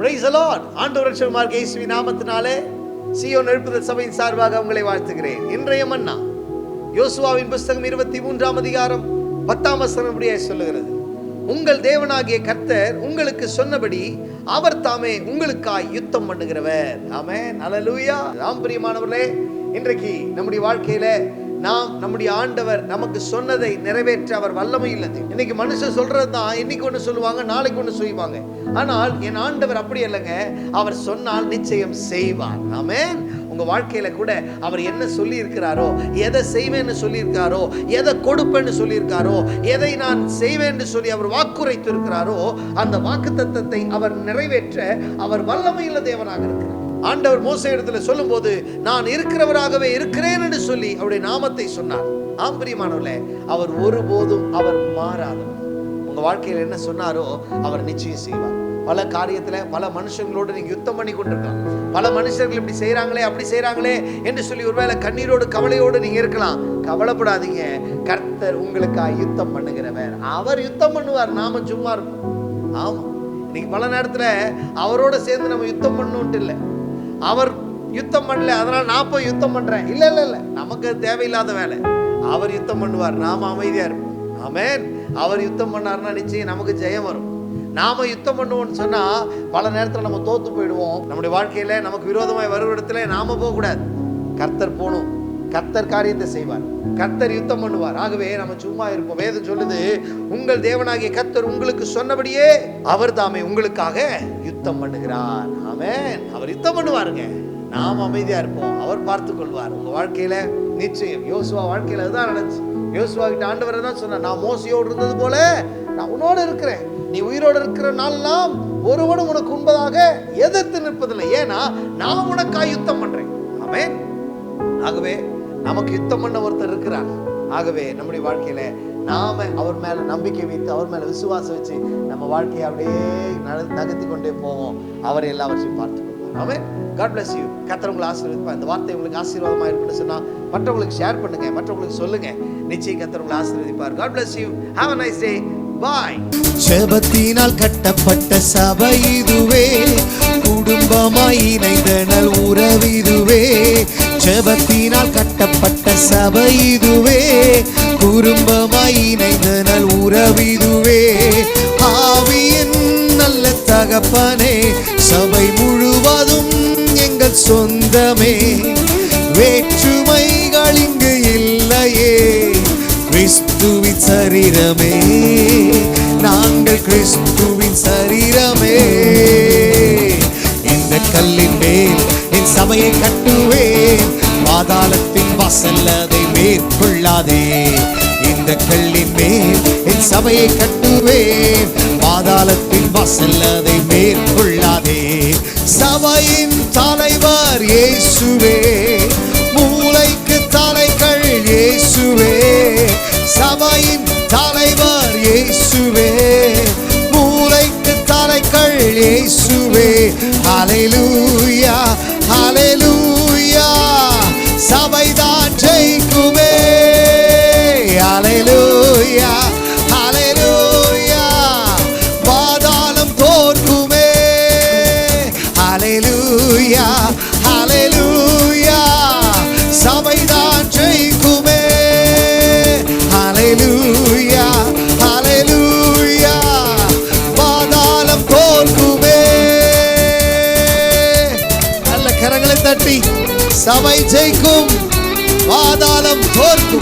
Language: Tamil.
பிரைஸ் லார்ட் ஆண்டு ரட்சகமார் இயேசுவி நாமத்தினாலே சியோன் எழுப்புதல் சபையின் சார்பாக உங்களை வாழ்த்துகிறேன். இன்றைய மன்னா யோசுவாவின் புஸ்தகம் இருபத்தி மூன்றாம் அதிகாரம் பத்தாம் வசனம் சொல்லுகிறது. உங்கள் தேவனாகிய கர்த்தர் உங்களுக்கு சொன்னபடி அவர் தாமே உங்களுக்காய் யுத்தம் பண்ணுகிறவர். ஆமென். அல்லேலூயா ராம் பிரியமானவர்களே இன்றைக்கு நம்முடைய வாழ்க்கையில நாம் நம்முடைய ஆண்டவர் நமக்கு சொன்னதை நிறைவேற்ற அவர் வல்லமை இல்லது. இன்னைக்கு மனுஷன் சொல்றது தான் இன்னைக்கு ஒன்று சொல்லுவாங்க நாளைக்கு ஒன்று செய்வாங்க. ஆனால் என் ஆண்டவர் அப்படி இல்லைங்க அவர் சொன்னால் நிச்சயம் செய்வார். ஆமேன். உங்க வாழ்க்கையில கூட அவர் என்ன சொல்லி இருக்கிறாரோ எதை செய்வேன்னு சொல்லியிருக்காரோ எதை கொடுப்பேன்னு சொல்லியிருக்காரோ எதை நான் செய்வேன்னு சொல்லி அவர் வாக்குரைத்து இருக்கிறாரோ அந்த வாக்கு தத்தத்தை அவர் நிறைவேற்ற அவர் வல்லமையுள்ள தேவனாக இருக்கிறார். ஆண்டவர் மோச இடத்துல சொல்லும்போது நான் இருக்கிறவராகவே இருக்கிறேன் என்று சொல்லி அவருடைய நாமத்தை சொன்னார். ஆம் பிரியமானவர்களே அவர் ஒருபோதும் அவர் மாறாதவர். உங்க வாழ்க்கையில் என்ன சொன்னாரோ அவர் நிச்சயம் செய்வார். பல காரியத்துல பல மனுஷங்களோடு நீங்க யுத்தம் பண்ணி கொண்டிருக்கலாம். பல மனுஷர்கள் இப்படி செய்யறாங்களே அப்படி செய்றாங்களே என்று சொல்லி ஒருவேளை கண்ணீரோடு கவலையோடு நீங்க இருக்கலாம். கவலைப்படாதீங்க. கர்த்தர் உங்களுக்காக யுத்தம் பண்ணுகிறவர். அவர் யுத்தம் பண்ணுவார். நாம சும்மா இருப்போம். ஆமா. இன்னைக்கு பல நேரத்துல அவரோட சேர்ந்து நம்ம யுத்தம் பண்ணணும்ட்டு இல்லை. அவர் யுத்தம் பண்ணல அதனால நான் போய் யுத்தம் பண்றேன். இல்ல இல்ல இல்ல. நமக்கு தேவையில்லாத வேலை. அவர் யுத்தம் பண்ணுவார். நாம அமைதியா இருப்போம். ஆமேன். அவர் யுத்தம் பண்ணாருன்னா நிச்சயம் நமக்கு ஜெயம் வரும். நாம யுத்தம் பண்ணுவோம்னு சொன்னா பல நேரத்துல நம்ம தோத்து போயிடுவோம். நம்முடைய வாழ்க்கையில நமக்கு விரோதமாய் வரும் இடத்துல நாம போக கூடாது கர்த்தர் போகணும். கர்த்தர் காரியத்தை செய்வார். கர்த்தர் யுத்தம் பண்ணுவார். ஆகவே நம்ம சும்மா இருப்போம். வேதம் சொல்லுது உங்கள் தேவனாகிய கத்தர் உங்களுக்கு சொன்னபடியே அவர் தாமே உங்களுக்காக யுத்தம் பண்ணுகிறார். அவன் அவர் யுத்தம் பண்ணுவாருங்க. நாம் அமைதியா இருப்போம். அவர் பார்த்து கொள்வார். உங்க வாழ்க்கையில நிச்சயம். யோசுவா வாழ்க்கையில அதுதான் நடந்துச்சு. யோசுவா கிட்ட ஆண்டவர் தான் சொன்னார் நான் மோசையோடு இருந்தது போல நான் உன்னோடு இருக்கிறேன். நீ உயிரோடு இருக்கிற நாளெல்லாம் ஒருவனும் உனக்கு உண்பதாக எதிர்த்து நிற்பதில்லை. ஏன்னா நான் உனக்காக யுத்தம் பண்றேன். ஆமே ஆகவே நமக்கு யுத்தம் பண்ண ஒருத்தர் இருக்கிறார். ஆகவே நம்முடைய வாழ்க்கையில நாம அவர் மேல நம்பிக்கை வைத்து அவர் மேல விசுவாசம் வச்சு நம்ம வாழ்க்கையை அப்படியே நகர்த்தி கொண்டே போவோம். அவர் எல்லாவற்றையும் பார்த்து கொள்வார். காட் பிளஸ் யூ கத்தர் உங்களை ஆசீர்வதிப்பா இந்த வார்த்தை உங்களுக்கு ஆசீர்வாதமா இருக்குன்னு சொன்னா மற்றவங்களுக்கு ஷேர் பண்ணுங்க மற்றவங்களுக்கு சொல்லுங்க. நிச்சயம் கத்தர் உங்களை ஆசீர்வதிப்பார். God bless you have a nice day bye ஜெபத்தினால் கட்டப்பட்ட சபை இதுவே. குடும்பமாய் இணைந்தனல் உறவிதுவே ஜெபத்தினால் கட்டப்பட்ட சபை இதுவே. குடும்பமாய் இணைந்தனல் உறவிதுவே ஆவியின் நல்ல தகப்பனே சபை முழுவதும் எங்கள் சொந்தமே. வேற்றுமைகள் இங்கு இல்லையே கிறிஸ்துவின் சரீரமே. நாங்கள் கிறிஸ்துவின் சரீரமே. இந்த கல்லின் மேல் என் சபையை கட்டு பாதாளத்தின் வாசல் அதை மேற்கொள்ளாதே. இந்த கல்லின் மேல் என் சபையை கட்டுவேன். பாதாளத்தின் வாசல் அதை மேற்கொள்ளாதே. சபையின் தலைவர் இயேசுவே மூளைக்கு தலைகள் இயேசுவே. சபையின் தலைவர் இயேசுவே மூளைக்கு தலைகள் இயேசுவே. ஹalleluya ஹalleluya. சபை ஜெயிக்கும். பாதாளம் தோற்கும்.